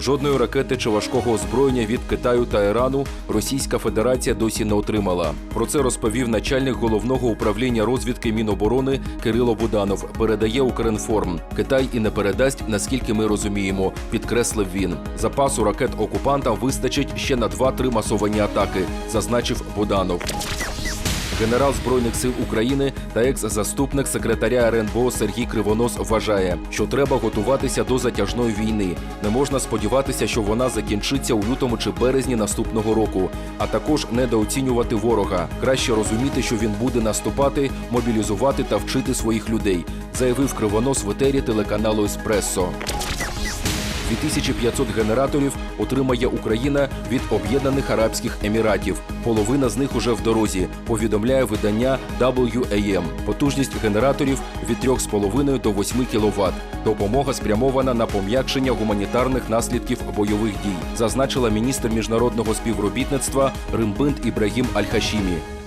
Жодної ракети чи важкого озброєння від Китаю та Ірану Російська Федерація досі не отримала. Про це розповів начальник головного управління розвідки Міноборони Кирило Буданов. Передає Укрінформ. Китай і не передасть, наскільки ми розуміємо, підкреслив він. Запасу ракет окупантам вистачить ще на 2-3 масовані атаки, зазначив Буданов. Генерал збройних сил України та екс-заступник секретаря РНБО Сергій Кривонос вважає, що треба готуватися до затяжної війни. Не можна сподіватися, що вона закінчиться у лютому чи березні наступного року, а також недооцінювати ворога. Краще розуміти, що він буде наступати, мобілізувати та вчити своїх людей, заявив Кривонос в етері телеканалу Еспресо. 2500 генераторів отримає Україна від Об'єднаних Арабських Еміратів. Половина з них уже в дорозі. Повідомляє видання WAM. Потужність генераторів від 3,5 до 8 кВт. Допомога спрямована на пом'якшення гуманітарних наслідків бойових дій, зазначила міністр міжнародного співробітництва Римбинд Ібрагім Аль-Хашімі.